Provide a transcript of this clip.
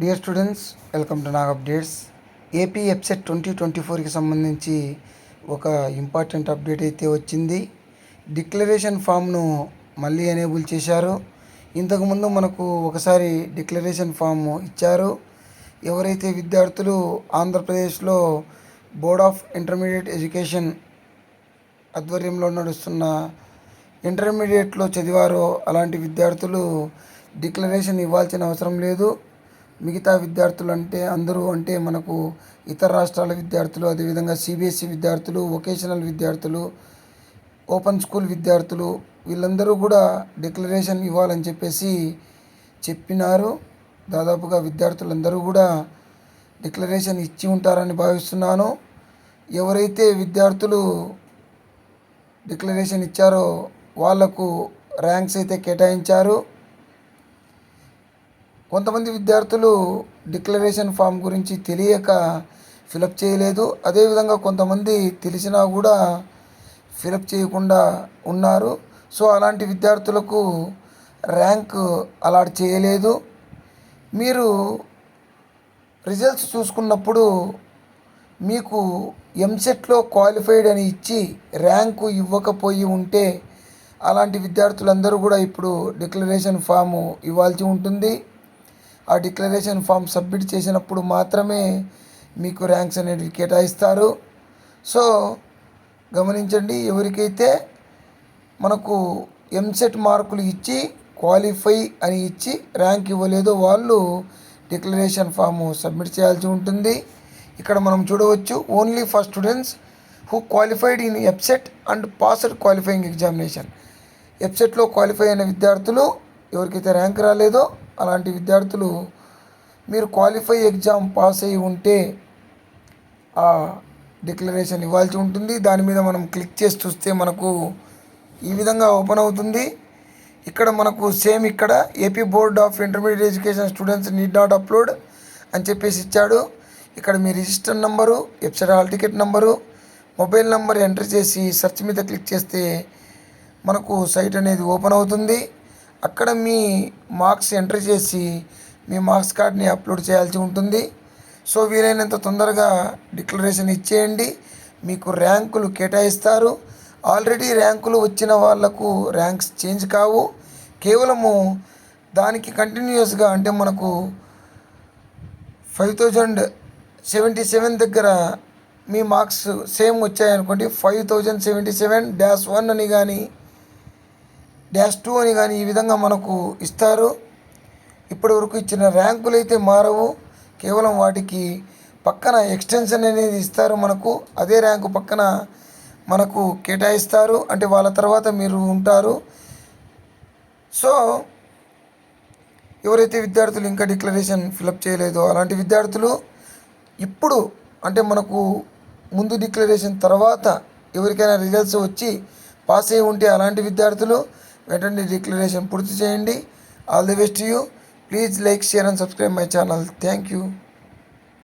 Dear students welcome to Nag updates AP EAPCET twenty twenty ఫోర్కి సంబంధించి ఒక important update అయితే వచ్చింది. డిక్లరేషన్ ఫామ్ను మళ్ళీ ఎనేబుల్ చేశారు. ఇంతకుముందు మనకు ఒకసారి డిక్లరేషన్ ఫామ్ ఇచ్చారు. ఎవరైతే విద్యార్థులు ఆంధ్రప్రదేశ్లో బోర్డ్ ఆఫ్ ఇంటర్మీడియట్ ఎడ్యుకేషన్ ఆధ్వర్యంలో నడుస్తున్న ఇంటర్మీడియట్లో చదివారో అలాంటి విద్యార్థులు డిక్లరేషన్ ఇవ్వాల్సిన అవసరం లేదు. మిగతా విద్యార్థులు అంటే అందరూ అంటే మనకు ఇతర రాష్ట్రాల విద్యార్థులు అదేవిధంగా సిబిఎస్ఈ విద్యార్థులు వొకేషనల్ విద్యార్థులు ఓపెన్ స్కూల్ విద్యార్థులు వీళ్ళందరూ కూడా డిక్లరేషన్ ఇవ్వాలని చెప్పేసి చెప్పినారు. దాదాపుగా విద్యార్థులందరూ కూడా డిక్లరేషన్ ఇచ్చి ఉంటారని భావిస్తున్నాను. ఎవరైతే విద్యార్థులు డిక్లరేషన్ ఇచ్చారో వాళ్ళకు ర్యాంక్స్ అయితే కేటాయించారు. కొంతమంది విద్యార్థులు డిక్లరేషన్ ఫామ్ గురించి తెలియక ఫిలప్ చేయలేదు. అదేవిధంగా కొంతమంది తెలిసినా కూడా ఫిలప్ చేయకుండా ఉన్నారు. సో అలాంటి విద్యార్థులకు ర్యాంక్ అలాట్ చేయలేదు. మీరు రిజల్ట్స్ చూసుకున్నప్పుడు మీకు ఎంసెట్లో క్వాలిఫైడ్ అని ఇచ్చి ర్యాంకు ఇవ్వకపోయి ఉంటే అలాంటి విద్యార్థులందరూ కూడా ఇప్పుడు డిక్లరేషన్ ఫాము ఇవ్వాల్సి ఉంటుంది. ఆ డిక్లరేషన్ ఫామ్ సబ్మిట్ చేసినప్పుడు మాత్రమే మీకు ర్యాంక్స్ అనేవి కేటాయిస్తారు. సో గమనించండి ఎవరికైతే మనకు ఎంసెట్ మార్కులు ఇచ్చి క్వాలిఫై అని ఇచ్చి ర్యాంక్ ఇవ్వలేదో వాళ్ళు డిక్లరేషన్ ఫాము సబ్మిట్ చేయాల్సి ఉంటుంది. ఇక్కడ మనం చూడవచ్చు only for students who qualified in EAPCET and passed qualifying examination. ఎప్సెట్లో qualify అయిన విద్యార్థులు ఎవరికైతే ర్యాంక్ రాలేదో అలాంటి విద్యార్థులు మీరు క్వాలిఫై ఎగ్జామ్ పాస్ అయి ఉంటే ఆ డిక్లరేషన్ ఇవ్వాల్సి ఉంటుంది. దాని మీద మనం క్లిక్ చేసి చూస్తే మనకు ఈ విధంగా ఓపెన్ అవుతుంది. ఇక్కడ మనకు సేమ్ ఇక్కడ AP board of intermediate education students need not upload అని చెప్పేసి ఇచ్చాడు. ఇక్కడ మీ register number website hall ticket number mobile number enter చేసి సెర్చ్ మీద క్లిక్ చేస్తే మనకు సైట్ అనేది ఓపెన్ అవుతుంది. అక్కడ మీ మార్క్స్ ఎంటర్ చేసి మీ మార్క్స్ కార్డ్ని అప్లోడ్ చేయాల్సి ఉంటుంది. సో వీలైనంత తొందరగా డిక్లరేషన్ ఇచ్చేయండి. మీకు ర్యాంకులు కేటాయిస్తారు. ఆల్రెడీ ర్యాంకులు వచ్చిన వాళ్ళకు ర్యాంక్స్ చేంజ్ కావు. కేవలము దానికి కంటిన్యూస్గా అంటే మనకు ఫైవ్ థౌజండ్ సెవెంటీ సెవెన్ దగ్గర మీ marks same వచ్చాయనుకోండి. Five thousand seventy seven dash one అని కానీ డ్యాష్ టూ అని కానీ ఈ విధంగా మనకు ఇస్తారు. ఇప్పటి వరకు ఇచ్చిన ర్యాంకులు అయితే మారవు. కేవలం వాటికి పక్కన ఎక్స్టెన్షన్ అనేది ఇస్తారు మనకు. అదే ర్యాంకు పక్కన మనకు కేటాయిస్తారు. అంటే వాళ్ళ తర్వాత మీరు ఉంటారు. సో ఎవరైతే విద్యార్థులు ఇంకా డిక్లరేషన్ ఫిలప్ చేయలేదో అలాంటి విద్యార్థులు ఇప్పుడు అంటే మనకు ముందు డిక్లరేషన్ తర్వాత ఎవరికైనా రిజల్ట్స్ వచ్చి పాస్ అయి ఉంటే అలాంటి విద్యార్థులు వెంటనే డిక్లరేషన్ పూర్తి చేయండి. All the best you please like share and subscribe my channel thank you